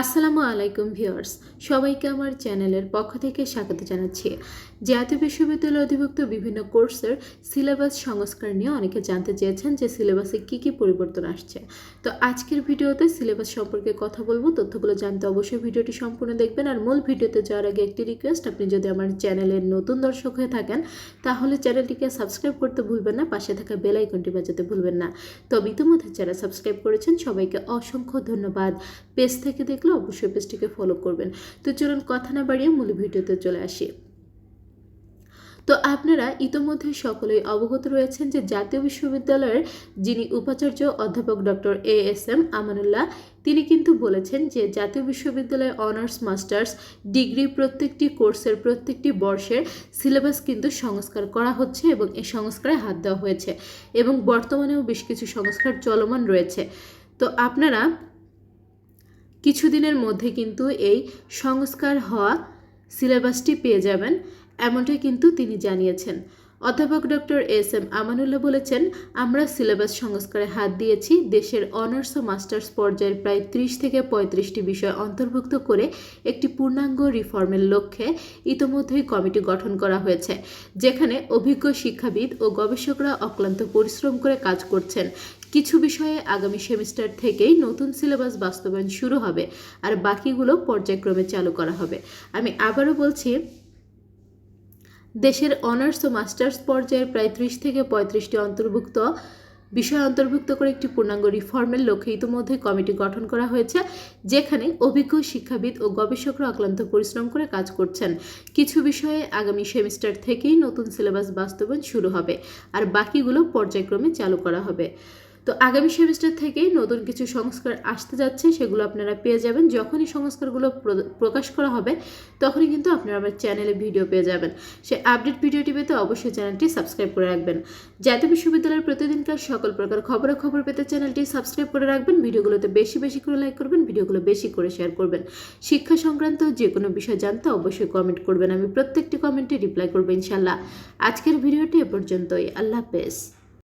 আসসালামু আলাইকুম ভিউয়ার্স, সবাইকে আমার চ্যানেলের পক্ষ থেকে স্বাগত জানাচ্ছি। জাতীয় বিশ্ববিদ্যালয় অধিভুক্ত বিভিন্ন কোর্সের সিলেবাস সংস্কার নিয়ে অনেকে জানতে চেয়েছেন যে সিলেবাসে কি কি পরিবর্তন আসছে। তো আজকের ভিডিওতে সিলেবাস সম্পর্কে কথা বলব, তথ্যগুলো জানতে অবশ্যই ভিডিওটি সম্পূর্ণ দেখবেন। আর মূল ভিডিওতে যাওয়ার আগে একটি রিকোয়েস্ট আপনি যদি আমার চ্যানেলের নতুন দর্শক হয়ে থাকেন, তাহলে চ্যানেলটিকে সাবস্ক্রাইব করতে ভুলবেন না, পাশে থাকা বেল আইকনটি বাজাতে ভুলবেন না। তবে ইতিমধ্যে যারা সাবস্ক্রাইব করেছেন, সবাইকে অসংখ্য ধন্যবাদ। পেজ থেকে দেখলে অবশ্যই পেজটিকে ফলো করবেন। তো চলুন কথা না বাড়িয়ে মূল ভিডিওতে চলে আসি। তো আপনারা ইতোমধ্যে সকলেই অবগত রয়েছেন যে জাতীয় বিশ্ববিদ্যালয়ের যিনি উপাচার্য অধ্যাপক doctor A S M Amanullah, তিনি কিন্তু বলেছেন যে জাতীয় বিশ্ববিদ্যালয়ে অনার্স, মাস্টার্স, ডিগ্রি প্রত্যেকটি কোর্সের প্রত্যেকটি বর্ষের সিলেবাস কিন্তু সংস্কার করা হচ্ছে এবং এই সংস্কারে হাত দেওয়া হয়েছে এবং বর্তমানেও বেশ কিছু সংস্কার চলমান রয়েছে। তো আপনারা কিছুদিনের মধ্যে কিন্তু এই সংস্কার হওয়া সিলেবাসটি পেয়ে যাবেন, এমনটাই কিন্তু তিনি জানিয়েছেন। অধ্যাপক ডক্টর এস এম আমানুল্লাহ বলেছেন, আমরা সিলেবাস সংস্কারে হাত দিয়েছি, দেশের অনার্স ও মাস্টার্স পর্যায়ের প্রায় ত্রিশ থেকে পঁয়ত্রিশটি বিষয় অন্তর্ভুক্ত করে একটি পূর্ণাঙ্গ রিফর্মের লক্ষ্যে ইতোমধ্যেই কমিটি গঠন করা হয়েছে, যেখানে অভিজ্ঞ শিক্ষাবিদ ও গবেষকরা অক্লান্ত পরিশ্রম করে কাজ করছেন। কিছু বিষয়ে আগামী সেমিস্টার থেকেই নতুন সিলেবাস বাস্তবায়ন শুরু হবে আর বাকিগুলো পর্যায়ক্রমে চালু করা হবে। আমি আবারও বলছি, দেশের অনার্স ও মাস্টার্স পর্যায়ের প্রায় ত্রিশ থেকে পঁয়ত্রিশটি অন্তর্ভুক্ত, বিষয় অন্তর্ভুক্ত করে একটি পূর্ণাঙ্গ রিফর্মের লক্ষ্যে ইতিমধ্যে কমিটি গঠন করা হয়েছে, যেখানে অভিজ্ঞ শিক্ষাবিদ ও গবেষকরা অক্লান্ত পরিশ্রম করে কাজ করছেন। কিছু বিষয়ে আগামী সেমিস্টার থেকেই নতুন সিলেবাস বাস্তবায়ন শুরু হবে আর বাকিগুলো পর্যায়ক্রমে চালু করা হবে। তো আগামী সেমিস্টার থেকেই নতুন কিছু সংস্কার আসতে যাচ্ছে, সেগুলো আপনারা পেয়ে যাবেন। যখনই সংস্কারগুলো প্র- প্রকাশ করা হবে, তখনই কিন্তু আপনারা আমার চ্যানেলে ভিডিও পেয়ে যাবেন। সে আপডেট ভিডিওটি পেতে অবশ্যই চ্যানেলটি সাবস্ক্রাইব করে রাখবেন। জাতীয় বিশ্ববিদ্যালয়ের প্রতিদিনকার সকল প্রকার খবরাখবর পেতে চ্যানেলটি সাবস্ক্রাইব করে রাখবেন। ভিডিওগুলোতে বেশি বেশি করে লাইক করবেন, ভিডিওগুলো বেশি করে শেয়ার করবেন। শিক্ষা সংক্রান্ত যে কোনো বিষয় জানতে অবশ্যই কমেন্ট করবেন। আমি প্রত্যেকটি কমেন্টে রিপ্লাই করব ইনশাল্লাহ। আজকের ভিডিওটি এ পর্যন্তই। আল্লাহ হাফেজ।